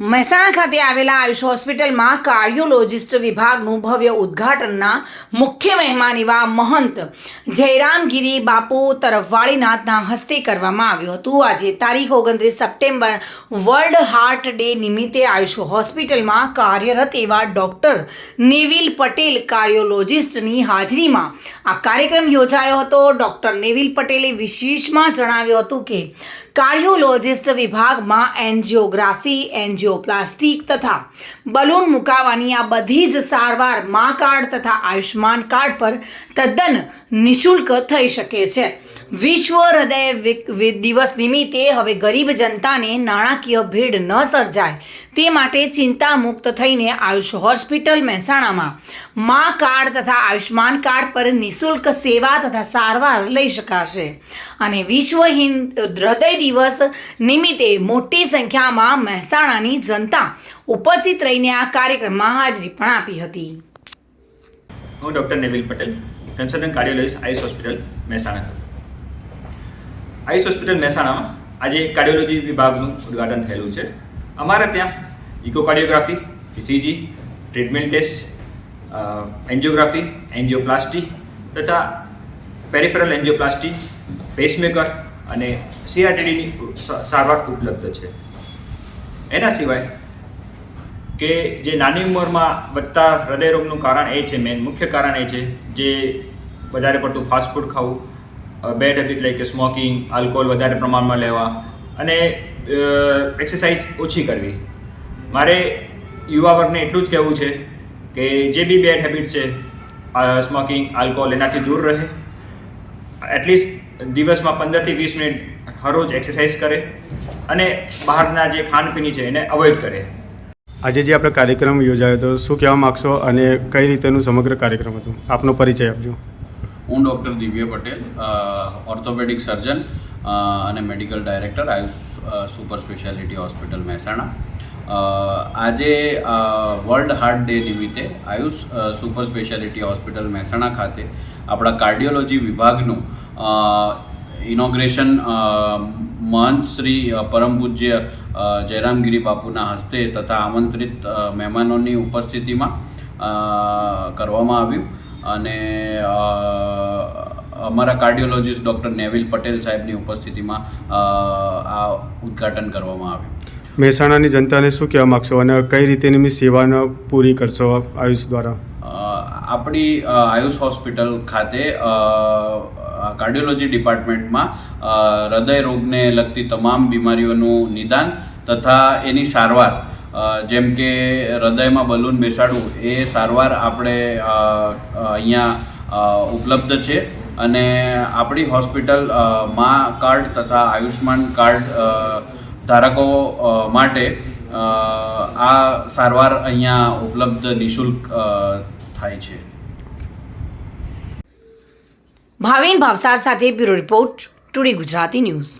મહેસાણા ખાતે આવેલા આયુષ હોસ્પિટલમાં કાર્ડિયોલોજિસ્ટ વિભાગનું ભવ્ય ઉદ્ઘાટનના મુખ્ય મહેમાન એવા મહંત જયરામગીરી બાપુ તરફવાળીનાથના હસ્તે કરવામાં આવ્યું હતું. આજે તારીખ ઓગણત્રીસ સપ્ટેમ્બર વર્લ્ડ હાર્ટ ડે નિમિત્તે આયુષ હોસ્પિટલમાં કાર્યરત એવા ડૉક્ટર નેવિલ પટેલ કાર્ડિયોલોજિસ્ટની હાજરીમાં આ કાર્યક્રમ યોજાયો હતો. ડૉક્ટર નેવિલ પટેલે વિશેષમાં જણાવ્યું હતું કે કાર્ડિયોલોજિસ્ટ વિભાગમાં એન્જિયોગ્રાફી એન્જિયોપ્લાસ્ટિક તથા બલૂન મુકાવાની આ બધી જ સારવાર મા કાર્ડ તથા આયુષ્માન કાર્ડ પર તદ્દન નિઃશુલ્ક થઈ શકે છે. વિશ્વ હૃદય દિવસ નિમિત્તે હવે ગરીબ જનતાને નાણાકીય ભીડ ન સર્જાય. તે માટે ચિંતામુક્ત થઈને આયુષ હોસ્પિટલ મહેસાણામાં મા કાર્ડ તથા આયુષ્માન કાર્ડ પર નિઃશુલ્ક સેવા તથા સારવાર લઈ શકાશે. અને વિશ્વ હિન્દ હૃદય દિવસ નિમિત્તે મોટી સંખ્યામાં મહેસાણાની જનતા ઉપસ્થિત રહીને આ કાર્યક્રમમાં હાજરી પણ આપી હતી. હું doctor Neville Patel, consultant cardiologist Ayush hospital, Mehsana. Ayush hospital મહેસાણામાં આજે કાર્ડિયોલોજી વિભાગનું ઉદ્ઘાટન થયેલું છે. અમારે ત્યાં echocardiography ECG treatment test angiography, angioplasty તથા પેરિફેરલ એન્જિયોપ્લાસ્ટી પેસમેકર અને સીઆરટીડીની સારવાર ઉપલબ્ધ છે. એના સિવાય કે જે નાની ઉંમરમાં વધતા હૃદયરોગનું કારણ એ છે મેન મુખ્ય કારણ એ છે, જે વધારે પડતું ફાસ્ટ ફૂડ ખાવું બેડ હેબિટ લાઈક કે સ્મોકિંગ આલ્કોહોલ વધારે પ્રમાણમાં લેવા અને એક્સરસાઇઝ ઓછી કરવી. મારે યુવા વર્ગને એટલું જ કહેવું છે કે જે બી બેડ હેબિટ છે સ્મોકિંગ આલ્કોહોલ એનાથી દૂર રહે. એટલીસ્ટ દિવસમાં પંદરથી વીસ મિનિટ હરરોજ એક્સરસાઇઝ કરે અને બહારના જે ખાનપીની છે એને અવોઇડ કરે. આજે જે આપણે કાર્યક્રમ યોજાયો હતો, શું કહેવા માગશો અને કઈ રીતેનું સમગ્ર કાર્યક્રમ હતું? આપનો પરિચય આપજો. હું ડૉક્ટર દિવ્ય પટેલ ઓર્થોપેડિક સર્જન અને medical director Ayush super speciality hospital Mehsana. આજે વર્લ્ડ હાર્ટ ડે નિમિત્તે Ayush super speciality hospital Mehsana ખાતે આપણા કાર્ડિયોલોજી વિભાગનું ઇનોગ્રેશન મહંત શ્રી પરમ પૂજ્ય જયરામગીરી બાપુના હસ્તે તથા આમંત્રિત મહેમાનોની ઉપસ્થિતિમાં કરવામાં આવ્યું. અને અમારા કાર્ડિયોલોજિસ્ટ ડૉક્ટર નેવિલ પટેલ સાહેબની ઉપસ્થિતિમાં આ ઉદ્ઘાટન કરવામાં આવ્યું. મહેસાણાની જનતાને શું કહેવા માગશો અને કઈ રીતેની સેવાને પૂરી કરશો આયુષ દ્વારા? આપણી આયુષ હોસ્પિટલ ખાતે કાર્ડિયોલોજી ડિપાર્ટમેન્ટમાં હૃદય રોગને લગતી તમામ બીમારીઓનું નિદાન તથા એની સારવાર જેમ કે હૃદયમાં બલૂન બેસાડવું, એ સારવાર આપણે અહીંયા ઉપલબ્ધ છે. અને આપણી હોસ્પિટલ મા કાર્ડ તથા આયુષ્માન કાર્ડ ધારકો માટે આ સારવાર અહીંયા ઉપલબ્ધ નિઃશુલ્ક થાય છે. ભાવિન ભાવસાર સાથે bureau report, today Gujarati news.